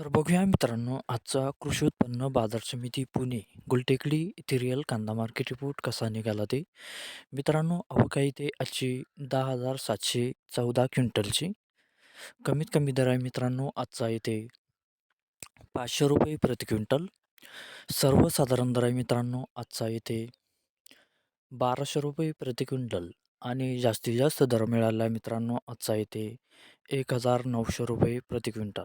तर बघूया मित्रांनो आजचा कृषी उत्पन्न बाजार समिती पुणे गुलटेकडी इथिरियल रिअल कांदा मार्केट रिपोर्ट कसा निघाला ते? मित्रांनो अवका इथे आजची दहा हजार सातशे चौदा क्विंटलची. कमीत कमी दर आहे मित्रांनो आजचा इथे पाचशे रुपये प्रति क्विंटल. सर्वसाधारण दर आहे मित्रांनो आजचा इथे बाराशे रुपये प्रति क्विंटल. आणि जास्तीत जास्त दर मिळाला आहे मित्रांनो आजचा इथे एक हजार नऊशे रुपये प्रति क्विंटल.